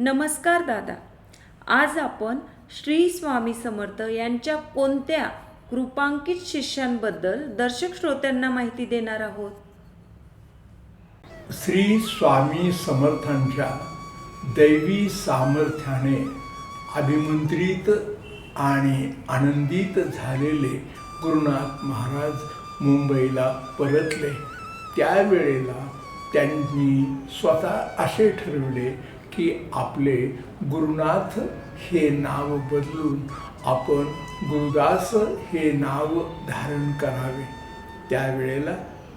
नमस्कार दादा. आज आपण श्री स्वामी समर्थ यांच्या कोणत्या कृपांकित शिष्यांबद्दल दर्शक श्रोत्यांना माहिती देणार आहोत? श्री स्वामी समर्थांच्या दैवी सामर्थ्याने अभिमंत्रित आणि आनंदित झालेले गुरुनाथ महाराज मुंबईला परतले. त्यावेळेला त्यांनी स्वतः असे ठरवले की आपले गुरुनाथ हे नाव बदलून आपण गुरुदास हे नाव धारण करावे. त्यावेळेला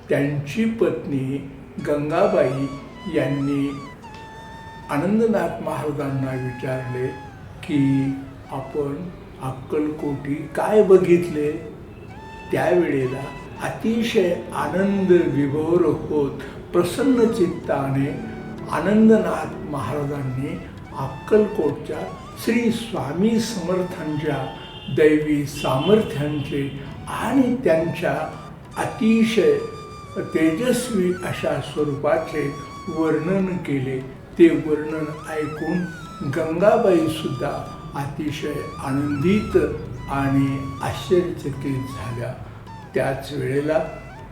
त्यांची पत्नी गंगाबाई यांनी आनंदनाथ महाराजांना विचारले की आपण अक्कलकोटी काय बघितले? त्यावेळेला अतिशय आनंद विभोर होत प्रसन्न चित्ताने आनंदनाथ महाराजांनी अक्कलकोटच्या श्री स्वामी समर्थांच्या दैवी सामर्थ्यांचे आणि त्यांच्या अतिशय तेजस्वी अशा स्वरूपाचे वर्णन केले. ते वर्णन ऐकून गंगाबाईसुद्धा अतिशय आनंदित आणि आश्चर्यचकित झाल्या. त्याच वेळेला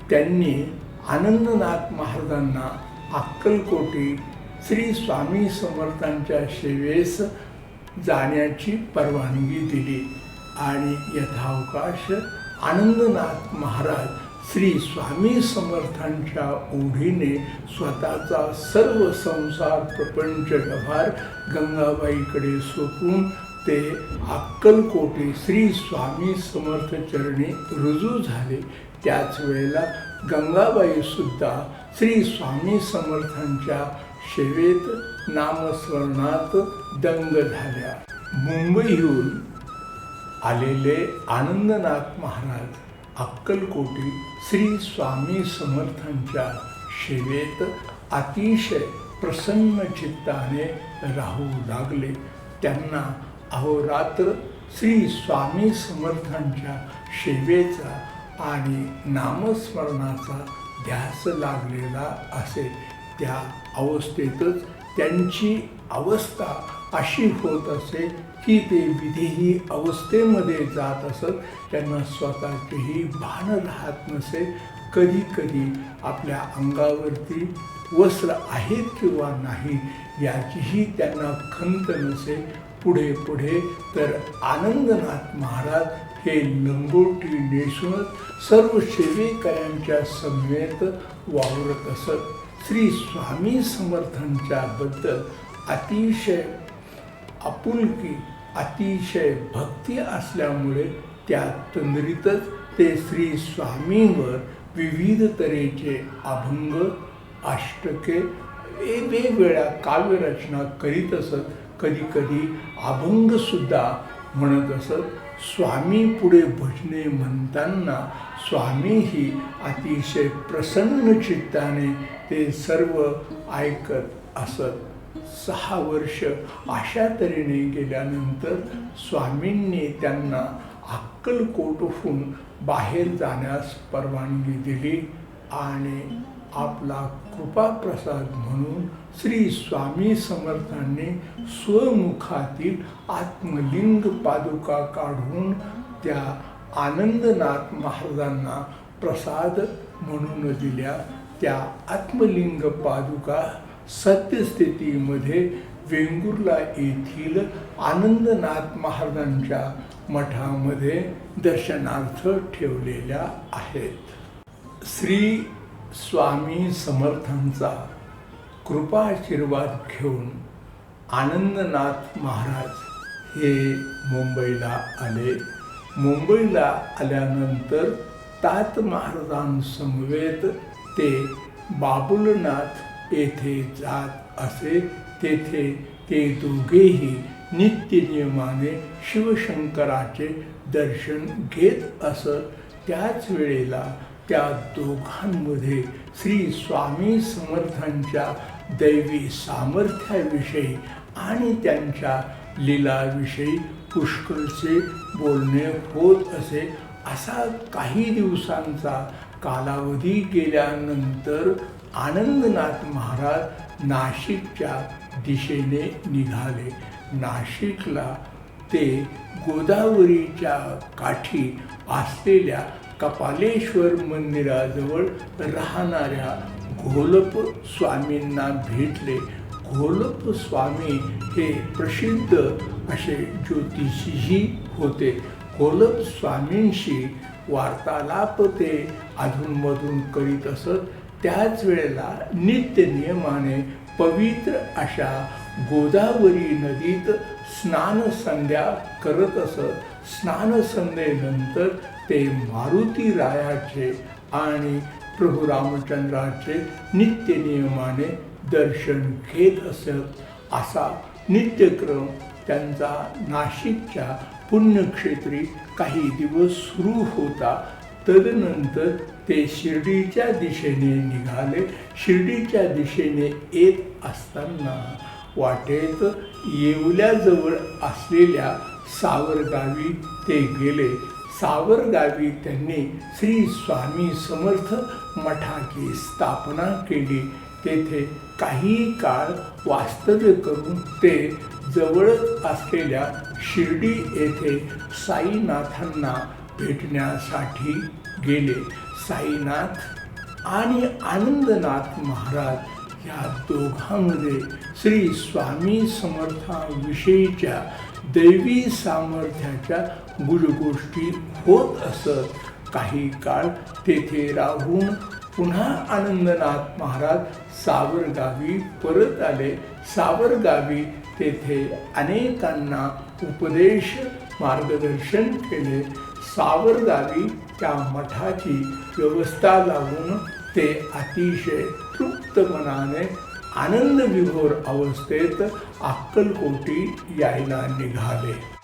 त्यांनी आनंदनाथ महाराजांना अक्कलकोटी श्री स्वामी समर्थांच्या सेवेस जाण्याची परवानगी दिली. आणि यथावकाश आनंदनाथ महाराज श्री स्वामी समर्थांच्या ओढीने स्वतःचा सर्व संसार प्रपंच व्यवहार गंगाबाईकडे सोपून ते अक्कलकोटी श्री स्वामी समर्थ चरणी रुजू झाले. त्याच वेळेला गंगाबाई सुद्धा श्री स्वामी समर्थांच्या सेवेत नामस्मरणात दंग झाल्या. मुंबईहून आलेले आनंदनाथ महाराज अक्कलकोटी श्री स्वामी समर्थांच्या सेवेत अतिशय प्रसन्न चित्ताने राहू लागले. त्यांना अहोरात्र श्री स्वामी समर्थांच्या सेवेचा आणि नामस्मरणाचा ध्यास लागलेला असे त्या अवस्थेतच त्यांची अवस्था अशी होत असे की ते विधीही अवस्थेमध्ये जात असत. त्यांना स्वतःचेही भान राहत नसे. कधी कधी आपल्या अंगावरती वस्त्र आहेत किंवा नाही याचीही त्यांना खंत नसे. पुढे पुढे तर आनंदनाथ महाराज हे लंगोटी नेसूनच सर्व सेवेकऱ्यांच्या समवेत वावरत असत. श्री स्वामी समर्थांच्या बद्दल अतिशय आपुलकी अतिशय भक्ती असल्यामुळे त्या तंद्रीतच ते श्री स्वामींवर विविध तऱ्हेचे अभंग अष्टके वेगवेगळ्या काव्यरचना करीत असत. कधी कधी अभंगसुद्धा म्हणत असत. स्वामी पुढे भजने म्हणताना स्वामीही अतिशय प्रसन्न चित्ताने ते सर्व ऐकत असत. सहा वर्ष अशा तऱ्हेने गेल्यानंतर स्वामींनी त्यांना अक्कलकोटहून बाहेर जाण्यास परवानगी दिली आणि आपला कृपाप्रसाद म्हणून श्री स्वामी समर्थांनी स्वमुखातील आत्मलिंग पादुका काढून त्या आनंदनाथ महाराजांना प्रसाद म्हणून दिल्या. त्या आत्मलिंग पादुका सत्यस्थितीमध्ये वेंगुर्ला येथील आनंदनाथ महाराजांच्या मठामध्ये दर्शनार्थ ठेवलेल्या आहेत. श्री स्वामी समर्थांचा कृपाशीर्वाद घेऊन आनंदनाथ महाराज हे मुंबईला आले. मुंबईला आल्यानंतर तात महाराजांसमवेत ते बाबुलनाथ येथे जात असे. तेथे ते दोघेही नित्यनियमाने शिवशंकराचे दर्शन घेत असत. त्याच वेळेला त्या दोघांमध्ये श्री स्वामी समर्थांच्या दैवी सामर्थ्याविषयी आणि त्यांच्या लीलाविषयी पुष्कळचे बोलणे होत असे असा काही दिवसांचा कालावधी गेल्यानंतर आनंदनाथ महाराज नाशिकच्या दिशेने निघाले. नाशिकला ते गोदावरीच्या काठी असलेल्या कपालेश्वर मंदिराजवळ राहणाऱ्या घोलप स्वामींना भेटले. घोलप स्वामी हे प्रसिद्ध असे ज्योतिषीही होते. घोलप स्वामींशी वार्तालाप ते अधूनमधून करीत असत. त्याच वेळेला नित्य नियमाने पवित्र अशा गोदावरी नदीत स्नान संध्या करत असत. स्नानसंध्येनंतर ते मारुती रायाचे आणि प्रभू रामचंद्राचे नित्य नियमाने दर्शन घेत असत. असा नित्यक्रम त्यांचा नाशिकच्या पुण्यक्षेत्री काही दिवस सुरू होता. तदनंतर ते शिर्डीच्या दिशेने निघाले. शिर्डीच्या दिशेने येत असताना वाटेत येवल्याजवळ असलेल्या सावरगावी ते गेले. सावरगावी त्यांनी श्री स्वामी समर्थ मठाची स्थापना केली. तेथे काही काळ वास्तव्य करून ते जवळच असलेल्या शिर्डी येथे साईनाथांना भेटण्यासाठी गेले. साईनाथ आणि आनंदनाथ महाराज या दोघांमध्ये श्री स्वामी समर्थाविषयीच्या दैवी सामर्थ्याच्या गुजगोष्टी होत असत. काही काळ तेथे राहून पुन्हा आनंदनाथ महाराज सावरगावी परत आले. सावरगावी तेथे अनेकांना उपदेश मार्गदर्शन केले. सावरगावी त्या मठाची व्यवस्था लावून ते अतिशय मनाने मनाने आनंदविभोर अवस्थेत अक्कलकोटी यायला निघाले.